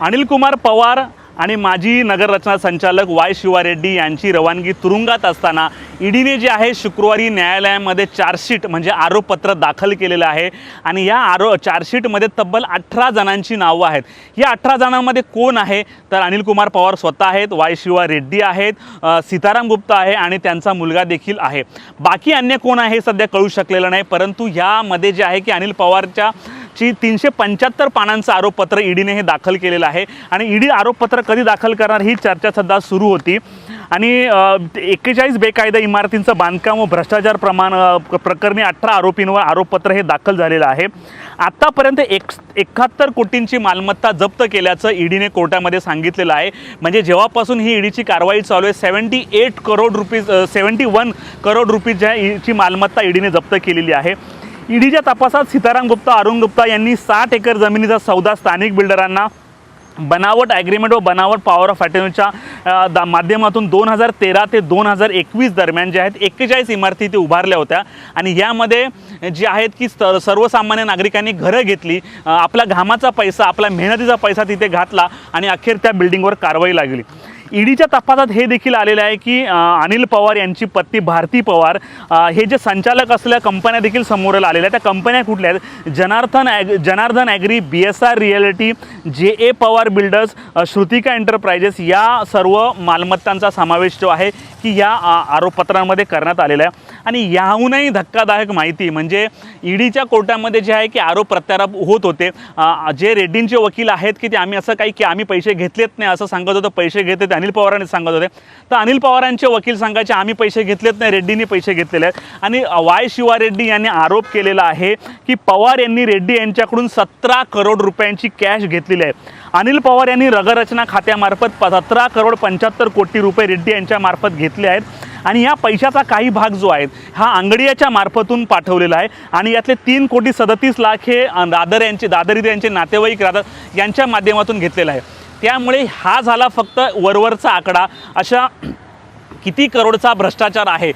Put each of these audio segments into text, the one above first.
अनिलकुमार पवार आणि माजी नगररचना संचालक वाय शिवा रेड्डी यांची रवानगी तुरुंगात असताना ईडीने जे आहे शुक्रवारी न्यायालयामध्ये चार्जशीट म्हणजे आरोपपत्र दाखल केलेलं आहे. आणि या आरो चार्जशीटमध्ये तब्बल अठरा जणांची नावं आहेत. या अठरा जणांमध्ये कोण आहे? तर अनिल कुमार पवार स्वतः आहेत वाय शिवा रेड्डी आहेत सीताराम गुप्ता आहे आणि त्यांचा मुलगा देखील आहे. बाकी अन्य कोण आहे हे सध्या कळू शकलेलं नाही परंतु ह्यामध्ये जे आहे की अनिल पवारच्या ची तीनशे पंच्याहत्तर पानांचं आरोपपत्र ईडीने हे दाखल केलेलं आहे. आणि ईडी आरोपपत्र कधी दाखल करणार ही चर्चा सध्या सुरू होती. आणि एक्केचाळीस बेकायदा इमारतींचं बांधकाम व भ्रष्टाचार प्रमाण प्रकरणी अठरा आरोपींवर आरोपपत्र हे दाखल झालेलं आहे. आत्तापर्यंत एक एकाहत्तर कोटींची मालमत्ता जप्त केल्याचं ईडीने कोर्टामध्ये सांगितलेलं आहे. म्हणजे जेव्हापासून ही ईडीची कारवाई चालू आहे seventy eight crore rupees seventy one crore rupees ज्या ईची मालमत्ता ईडीने जप्त केलेली आहे. ईडीच्या तपासात सीताराम गुप्ता अरुण गुप्ता यांनी साठ एकर जमिनीचा सौदा स्थानिक बिल्डरांना बनावट ॲग्रीमेंट व बनावट पॉवर ऑफ अटर्नीच्या दा माध्यमातून दोन हजार तेरा ते दोन हजार एकवीस दरम्यान जे आहेत एक्केचाळीस इमारती ते उभारल्या होत्या. आणि यामध्ये जे आहेत की स- सर्वसामान्य नागरिकांनी घरं घेतली आपला घामाचा पैसा आपला मेहनतीचा पैसा तिथे घातला आणि अखेर त्या बिल्डिंगवर कारवाई लागली. ईडीच्या तपासात हे देखील आलेलं आहे की अनिल पवार यांची पत्नी भारती पवार हे जे संचालक असलेल्या कंपन्या देखील समोर आलेल्या आहेत. त्या कंपन्या कुठल्या आहेत? Janardan Ag Janardan agri B S R realty J A Pawar builders Shrutika enterprises या सर्व मालमत्तांचा समावेश जो आहे की या आरोपपत्रांमध्ये करण्यात आलेला आहे. आणि याहूनही धक्कादायक माहिती म्हणजे ईडीच्या कोर्टामध्ये जे आहे की आरोप प्रत्यारोप होत होते. जे रेड्डींचे वकील आहेत की ते आम्ही असं काही की आम्ही पैसे घेतलेत नाही असं सांगत होतं पैसे घेतले ते अनिल पवारांनी सांगत होते. तर अनिल पवारांचे वकील सांगायचे आम्ही पैसे घेतलेत नाही रेड्डींनी पैसे घेतलेले आहेत. आणि वाय शिवा रेड्डी यांनी आरोप केलेला आहे की पवार यांनी रेड्डी यांच्याकडून सतरा करोड रुपयांची कॅश घेतलेली आहे. अनिल पवार यांनी रगरचना खात्यामार्फत सतरा करोड पंच्याहत्तर कोटी रुपये रेड्डी यांच्यामार्फत घेतले आहेत. आणि या पैशाचा काही भाग जो आहे हा आंगडियाच्या मार्फतून पाठवलेला आहे. आणि यातले तीन कोटी सदतीस लाख हे दादर यांचे दादर यांचे नातेवाईक रादर यांच्या माध्यमातून घेतलेला आहे. त्यामुळे हा झाला फक्त वरवरचा आकडा. अशा किती करोडचा भ्रष्टाचार आहे?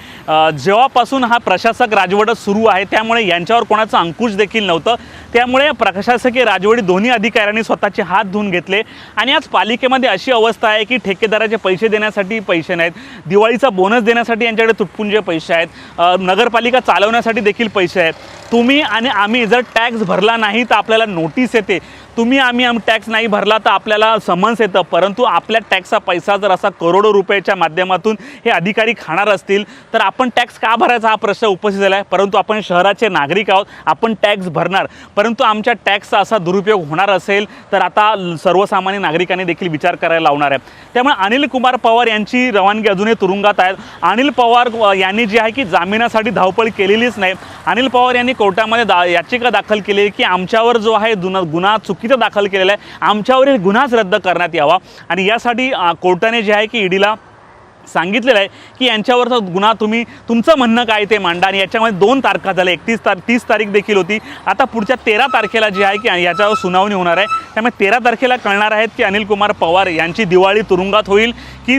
जेव्हापासून हा प्रशासक राजवट सुरू आहे त्यामुळे यांच्यावर कोणाचं अंकुश देखील नव्हतं. त्यामुळे प्रशासकीय राजवटी दोन्ही अधिकाऱ्यांनी स्वतःचे हात धुवून घेतले. आणि आज पालिकेमध्ये अशी अवस्था आहे की ठेकेदाराचे पैसे देण्यासाठी पैसे नाहीत. दिवाळीचा बोनस देण्यासाठी यांच्याकडे तुटपुंजे पैसे आहेत. नगरपालिका चालवण्यासाठी देखील पैसे आहेत. तुम्ही आणि आम्ही जर टॅक्स भरला नाही तर आपल्याला नोटीस येते. तुम्ही आम्ही आम टॅक्स नाही भरला तर आपल्याला समन्स येतं. परंतु आपल्या टॅक्सचा पैसा जर असा करोडो रुपयाच्या माध्यमातून हे अधिकारी खाणार असतील तर आपण टॅक्स का भरायचा हा प्रश्न उपस्थित झाला आहे परंतु आपण शहराचे नागरिक आहोत आपण टॅक्स भरणार. परंतु आमच्या टॅक्सचा असा दुरुपयोग होणार असेल तर आता सर्वसामान्य नागरिकांनी देखील विचार करायला लावणार आहे. त्यामुळे अनिल कुमार पवार यांची रवानगी अजूनही तुरुंगात आहेत. अनिल पवार यांनी जी आहे की जामिनासाठी धावपळ केलेलीच नाही. अनिल पवार यांनी कोर्टामध्ये दा याचिका दाखल केली आहे की आमच्यावर जो आहे दुना गुन्हा चुकीचा दाखल केलेला आहे आमच्यावरील गुन्हाच रद्द करण्यात यावा. आणि यासाठी कोर्टाने जे आहे की ईडीला सांगितलेलं आहे की यांच्यावरचा गुन्हा तुम्ही तुमचं म्हणणं काय ते मांडा आणि याच्यामध्ये दोन तारखा झाल्या. एकतीस तार तीस तारीख देखील होती. आता पुढच्या तेरा तारखेला जी आहे की याच्यावर सुनावणी होणार आहे. त्यामुळे तेरा तारखेला कळणार आहेत की अनिल कुमार पवार यांची दिवाळी तुरुंगात होईल की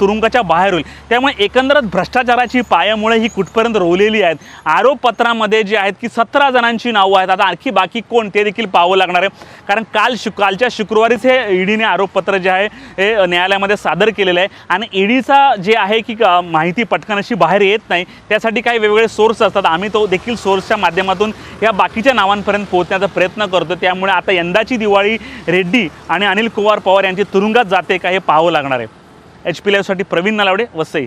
तुरुंगाच्या बाहेर होईल. त्यामुळे एकंदरच भ्रष्टाचाराची पायामुळे ही कुठपर्यंत रोवलेली आहेत? आरोपपत्रामध्ये जे आहेत की सतरा जणांची नावं आहेत. आता आणखी बाकी कोण ते देखील पाहावं लागणार आहे. कारण काल शु कालच्या शुक्रवारीच हे ईडीने आरोपपत्र जे आहे हे न्यायालयामध्ये सादर केलेलं आहे. आणि ईडीचा जे आहे की माहिती पटकन अशी बाहेर येत नाही त्यासाठी काही वेगवेगळे सोर्स असतात. आम्ही तो देखील सोर्सच्या माध्यमातून या बाकीच्या नावांपर्यंत पोहोचण्याचा प्रयत्न करतो त्यामुळे आता यंदाची दिवाळी रेड्डी आणि अनिल कुमार पवार यांची तुरुंगात जाते का हे पाहावं लागणार आहे. एच पी लाईव्हसाठी प्रवीण नलावडे वसई.